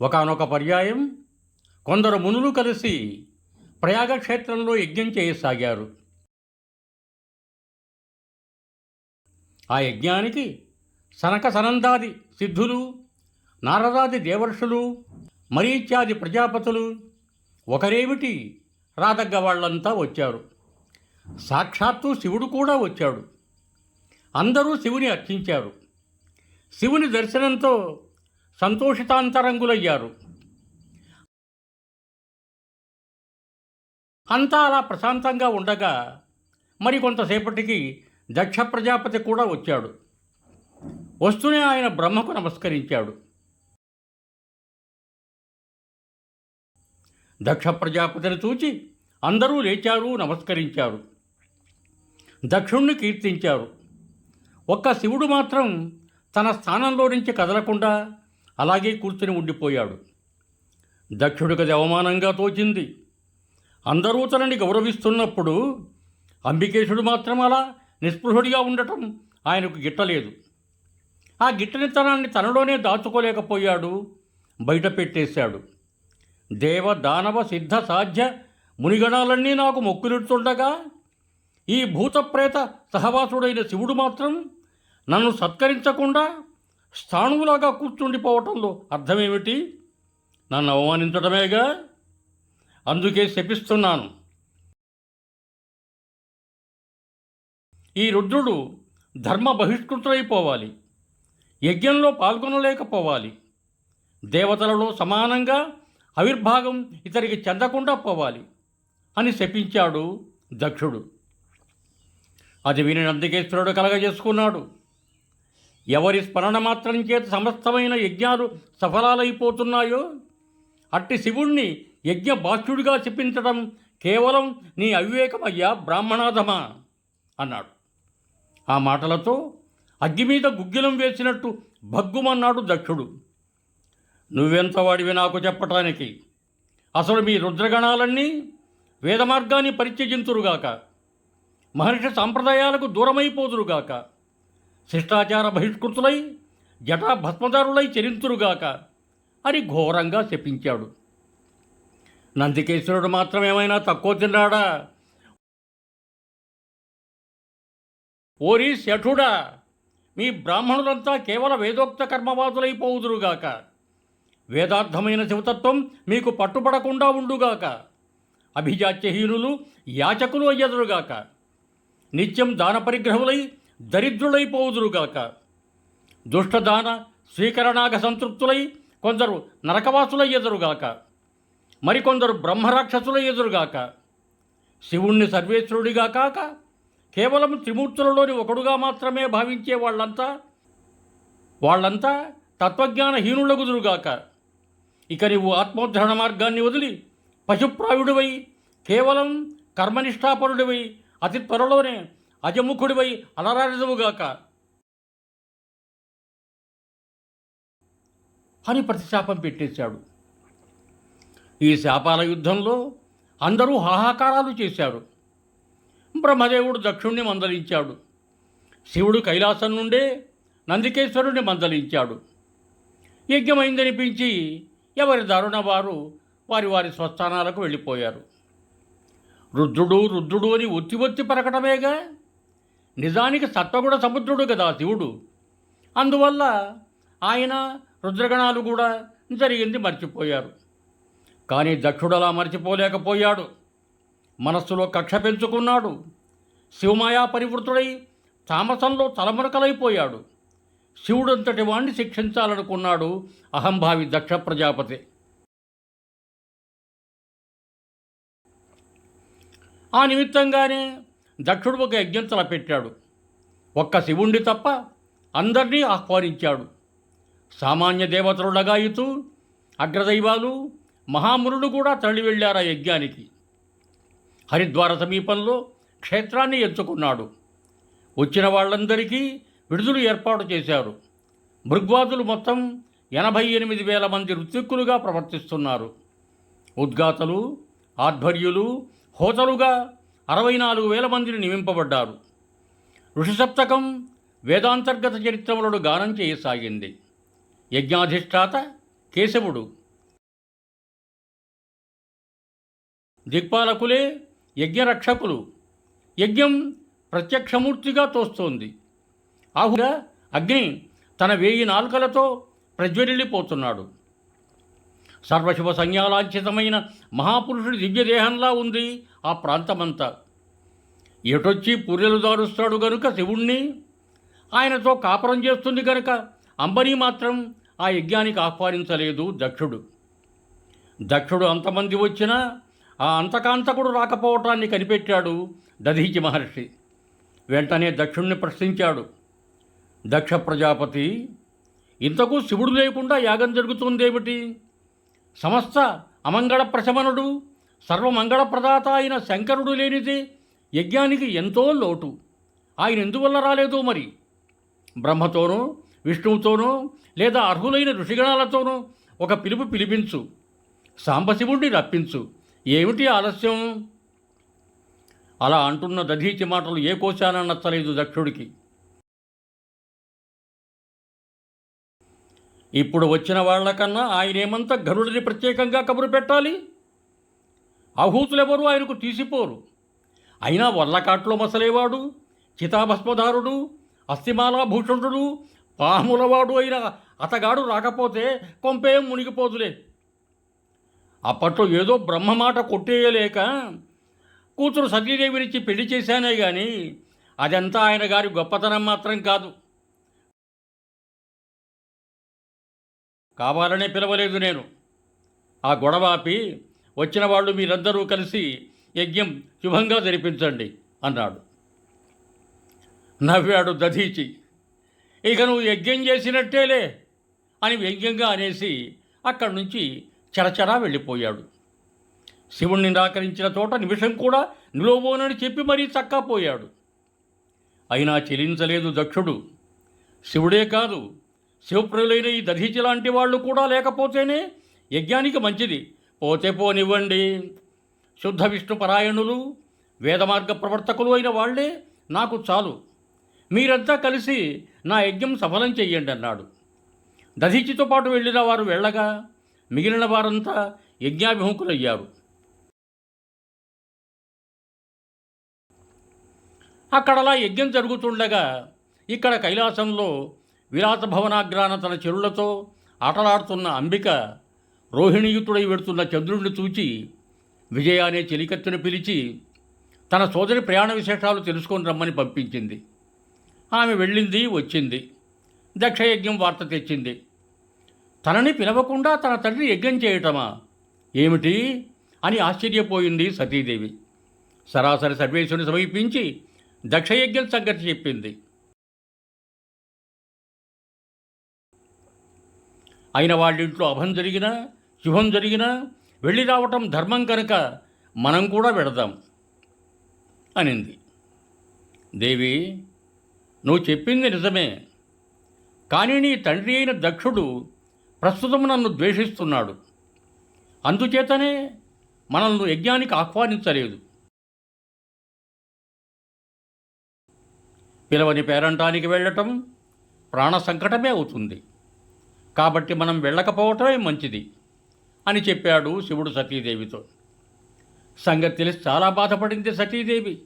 ఒకానొక పర్యాయం కొందరు మునులు కలిసి ప్రయాగక్షేత్రంలో యజ్ఞం చేయసాగారు. ఆ యజ్ఞానికి సనక సనందాది సిద్ధులు నారదాది దేవర్షులు మరీత్యాది ప్రజాపతులు ఒకరేమిటి రాదగ్గ వాళ్ళంతా వచ్చారు. సాక్షాత్తు శివుడు కూడా వచ్చాడు. అందరూ శివుని అర్చించారు. శివుని దర్శనంతో సంతోషితాంతరంగులయ్యారు. అంతా అలా ప్రశాంతంగా ఉండగా మరి కొంతసేపటికి దక్ష ప్రజాపతి కూడా వచ్చాడు. వస్తూనే ఆయన బ్రహ్మకు నమస్కరించాడు. దక్ష ప్రజాపతిని చూచి అందరూ లేచారు నమస్కరించారు. దక్షుణ్ణి కీర్తించారు. ఒక్క శివుడు మాత్రం తన స్థానంలో నుంచి కదలకుండా అలాగే కూర్చుని ఉండిపోయాడు. దక్షుడికి అవమానంగా తోచింది. అందరూ తనని గౌరవిస్తున్నప్పుడు అంబికేశుడు మాత్రం అలా నిస్పృహుడిగా ఉండటం ఆయనకు గిట్టలేదు. ఆ గిట్టనితనాన్ని తనలోనే దాచుకోలేకపోయాడు. బయట పెట్టేశాడు. దేవ దానవ సిద్ధ సాధ్య మునిగణాలన్నీ నాకు మొక్కులిడుతుండగా ఈ భూతప్రేత సహవాసుడైన శివుడు మాత్రం నన్ను సత్కరించకుండా స్థాణువులాగా కూర్చుండిపోవటంలో అర్థమేమిటి? నన్ను అవమానించడమేగా అందుకే శపిస్తున్నాను. ఈ రుద్రుడు ధర్మ బహిష్కృతుడైపోవాలి. యజ్ఞంలో పాల్గొనలేకపోవాలి. దేవతలలో సమానంగా ఆవిర్భాగం ఇతనికి చెందకుండా పోవాలి అని శపించాడు దక్షుడు. అది విని నందికేశ్వరుడు కలగజేసుకున్నాడు. ఎవరి స్మరణ మాత్రం చేత సమస్తమైన యజ్ఞాలు సఫలాలైపోతున్నాయో? అట్టి శివుణ్ణి యజ్ఞ బాధ్యుడిగా చెప్పించడం కేవలం నీ అవివేకమయ్యా బ్రాహ్మణాధమా అన్నాడు. ఆ మాటలతో అగ్గి మీద గుగ్గిలం వేసినట్టు భగ్గుమన్నాడు దక్షుడు. నువ్వెంత వాడివి నాకు చెప్పటానికి? అసలు మీ రుద్రగణాలన్నీ వేదమార్గాన్ని పరిత్యజింతురుగాక. మహర్షి సాంప్రదాయాలకు దూరమైపోదురుగాక. శిష్టాచార బహిష్కృతులై జటాభస్మదారులై చరింతురుగాక అని ఘోరంగా శపించాడు. నందికేశ్వరుడు మాత్రం ఏమైనా తక్కువ తిన్నాడా? ఓరి శఠుడా మీ బ్రాహ్మణులంతా కేవల వేదోక్త కర్మవాదులైపోవుదురుగాక వేదార్థమైన శివతత్వం మీకు పట్టుపడకుండా ఉండుగాక అభిజాత్యహీనులు యాచకులు అయ్యదురుగాక నిత్యం దాన పరిగ్రహములై దరిద్రులైపోవుదురుగాక దుష్టదాన స్వీకరణాగ సంతృప్తులై కొందరు నరకవాసులై ఎదురుగాక మరికొందరు బ్రహ్మరాక్షసులయ్యెదురుగాక శివుణ్ణి సర్వేశ్వరుడిగా కాక కేవలం త్రిమూర్తులలోని ఒకడుగా మాత్రమే భావించే వాళ్ళంతా వాళ్ళంతా తత్వజ్ఞానహీనులగుదురుగాక ఇక నీవు ఆత్మోద్ధరణ మార్గాన్ని వదిలి పశుప్రాయుడివై కేవలం కర్మనిష్టాపరుడివై అతి త్వరలోనే అజముఖుడివై అలరారిదువుగాక అని ప్రతిశాపం పెట్టేశాడు. ఈ శాపాల యుద్ధంలో అందరూ హాహాకారాలు చేశారు. బ్రహ్మదేవుడు దక్షుణ్ణి మందలించాడు. శివుడు కైలాసం నుండే నందికేశ్వరుణ్ణి మందలించాడు. యజ్ఞమైందనిపించి ఎవరి దారుణ వారు వారి వారి స్వస్థానాలకు వెళ్ళిపోయారు. రుద్రుడు రుద్రుడు అని ఒత్తి ఒత్తి పరకటమేగా నిజానికి సత్వగుణ సముద్రుడు కదా శివుడు. అందువల్ల ఆయన రుద్రగణాలు కూడా జరిగింది మర్చిపోయారు. కానీ దక్షుడు అలా మర్చిపోలేకపోయాడు. మనస్సులో కక్ష పెంచుకున్నాడు. శివమాయా పరివృతుడై తామసంలో తలమునకలైపోయాడు. శివుడంతటి వాణ్ణి శిక్షించాలనుకున్నాడు అహంభావి దక్ష ప్రజాపతి. ఆ నిమిత్తంగానే దక్షుడు ఒక యజ్ఞం తలపెట్టాడు ఒక్క శివుణ్ణి తప్ప అందరినీ ఆహ్వానించాడు. సామాన్య దేవతలు లగాయుతూ అగ్రదైవాలు మహామునులు కూడా తరలి వెళ్ళారు ఆ యజ్ఞానికి. హరిద్వార సమీపంలో క్షేత్రాన్ని ఎంచుకున్నాడు. వచ్చిన వాళ్ళందరికీ విడుదలు ఏర్పాటు చేశారు. మృగ్వాదులు మొత్తం ఎనభై ఎనిమిది వేల మంది ఋత్విక్కులుగా ప్రవర్తిస్తున్నారు. ఉద్గాతలు ఆధ్వర్యులు హోతలుగా అరవై నాలుగు వేల మందిని నియమింపబడ్డారు. ఋషిసప్తకం వేదాంతర్గత చరిత్రములను గానం చేయసాగింది. యజ్ఞాధిష్టాత కేశవుడు. దిక్పాలకులే యజ్ఞరక్షకులు. యజ్ఞం ప్రత్యక్షమూర్తిగా తోస్తోంది. ఆహుగా అగ్ని తన వేయి నాలుకలతో ప్రజ్వరిల్లిపోతున్నాడు సర్వశుభ సంజ్ఞాలాంఛితమైన మహాపురుషుడి దివ్యదేహంలా ఉంది ఆ ప్రాంతమంతా. ఎటొచ్చి పుర్రెలు దారుస్తాడు గనుక శివుణ్ణి? ఆయనతో కాపురం చేస్తుంది గనుక అంబనీ మాత్రం ఆ యజ్ఞానికి ఆహ్వానించలేదు దక్షుడు. దక్షుడు అంతమంది వచ్చినా ఆ అంతకాంతకుడు రాకపోవటాన్ని కనిపెట్టాడు దధీచి మహర్షి. వెంటనే దక్షుణ్ణి ప్రశ్నించాడు. దక్ష ప్రజాపతి ఇంతకు శివుడు లేకుండా యాగం జరుగుతుందేమిటి? సమస్త అమంగళ ప్రశమనుడు సర్వమంగళప్రదాత అయిన శంకరుడు లేనిదే యజ్ఞానికి ఎంతో లోటు. ఆయన ఎందువల్ల రాలేదో మరి? బ్రహ్మతోనో విష్ణువుతోనో లేదా అర్హులైన ఋషిగణాలతోనో ఒక పిలుపు పిలిపించు. సాంబశివుణ్ణి రప్పించు. ఏమిటి ఆలస్యం? అలా అంటున్న దధీచి మాటలు ఏ కోశాన నచ్చలేదు దక్షుడికి. ఇప్పుడు వచ్చిన వాళ్ళకన్నా ఆయనేమంత గరుడిని ప్రత్యేకంగా కబురు పెట్టాలి? అహూతులెవరూ ఆయనకు తీసిపోరు. అయినా వల్లకాట్లో మసలేవాడు చితాభస్మధారుడు అస్థిమాలాభూషణుడు పాములవాడు అయిన అతగాడు రాకపోతే కొంపేం మునిగిపోదులే. అప్పట్లో ఏదో బ్రహ్మమాట కొట్టేయలేక కూతురు సతీదేవినిచ్చి పెళ్ళి చేశానే గాని అదంతా ఆయన గారి గొప్పతనం మాత్రం కాదు. కావాలనే పిలవలేదు నేను. ఆ గొడవ ఆపి వచ్చిన వాళ్ళు మీరందరూ కలిసి యజ్ఞం శుభంగా జరిపించండి అన్నాడు. నవ్వాడు దధీచి ఇక నువ్వు యజ్ఞం చేసినట్టేలే అని వ్యంగ్యంగా అనేసి అక్కడి నుంచి చరచరా వెళ్ళిపోయాడు. శివుణ్ణి నిరాకరించిన చోట నిమిషం కూడా నిలవబోనని చెప్పి మరీ చక్కాపోయాడు. అయినా చెలించలేదు దక్షుడు. శివుడే కాదు శివప్రియులైన ఈ దధీచి లాంటి వాళ్ళు కూడా లేకపోతేనే యజ్ఞానికి మంచిది. పోతే పోనివ్వండి. శుద్ధ విష్ణు పరాయణులు వేదమార్గ ప్రవర్తకులు అయిన వాళ్ళే నాకు చాలు. మీరంతా కలిసి నా యజ్ఞం సఫలం చెయ్యండి అన్నాడు. దధీచితో పాటు వెళ్ళిన వారు వెళ్ళగా మిగిలిన వారంతా యజ్ఞాభిముఖులయ్యారు. అక్కడలా యజ్ఞం జరుగుతుండగా ఇక్కడ కైలాసంలో విలాస భవనాగ్రాన తన చెరులతో ఆటలాడుతున్న అంబిక రోహిణీయుతుడై వెడుతున్న చంద్రుడిని చూచి విజయ అనే చెలికత్తును పిలిచి తన సోదరి ప్రయాణ విశేషాలు తెలుసుకొని రమ్మని పంపించింది. ఆమె వెళ్ళింది వచ్చింది. దక్షయజ్ఞం వార్త తెచ్చింది. తనని పిలవకుండా తన తండ్రి యజ్ఞం చేయటమా? ఏమిటి? అని ఆశ్చర్యపోయింది సతీదేవి. సరాసరి సర్వేశ్వరుని సమీపించి దక్షయజ్ఞం సంగతి చెప్పింది. అయిన వాళ్ళింట్లో అభం జరిగినా శుభం జరిగినా వెళ్ళి రావటం ధర్మం కనుక మనం కూడా వెడదాం అనింది. దేవి నువ్వు చెప్పింది నిజమే. కానీ నీ తండ్రి అయిన దక్షుడు ప్రస్తుతం నన్ను ద్వేషిస్తున్నాడు. అందుచేతనే మనల్ని యజ్ఞానికి ఆహ్వానించలేదు. పిలవని పేరంటానికి వెళ్ళటం ప్రాణ సంకటమే అవుతుంది. కాబట్టి మనం వెళ్ళకపోవటమే మంచిది అని చెప్పాడు శివుడు సతీదేవితో. సంగతి తెలిసి చాలా బాధపడింది సతీదేవి.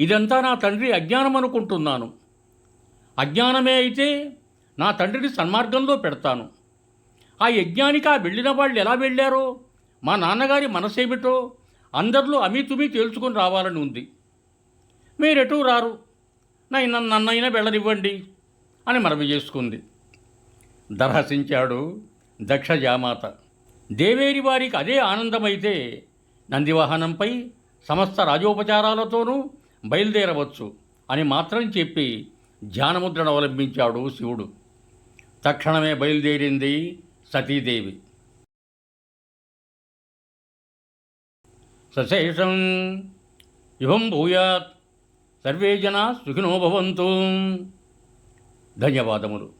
ఇదంతా నా తండ్రి అజ్ఞానం అనుకుంటున్నాను. అజ్ఞానమే అయితే నా తండ్రిని సన్మార్గంలో పెడతాను. ఆ యజ్ఞానికి ఆ వెళ్ళిన వాళ్ళు ఎలా వెళ్ళారో మా నాన్నగారి మనసేమిటో అందరిలో అమితుమి తేల్చుకొని రావాలని ఉంది. మీరెటూ రారు. నన్ను నన్నైనా వెళ్ళనివ్వండి అని మనవి చేసుకుంది. దర్హసించాడు దక్ష జామాత దేవేరి వారికి అదే ఆనందమైతే నందివాహనంపై సమస్త రాజోపచారాలతోనూ బయలుదేరవచ్చు అని మాత్రం చెప్పి ధ్యానముద్రను అవలంబించాడు శివుడు. తక్షణమే బయలుదేరింది సతీదేవి. సశేషం ఇవం భూయాత్. సర్వే జనా సుఖినో భవంతు. ధన్యవాదములు.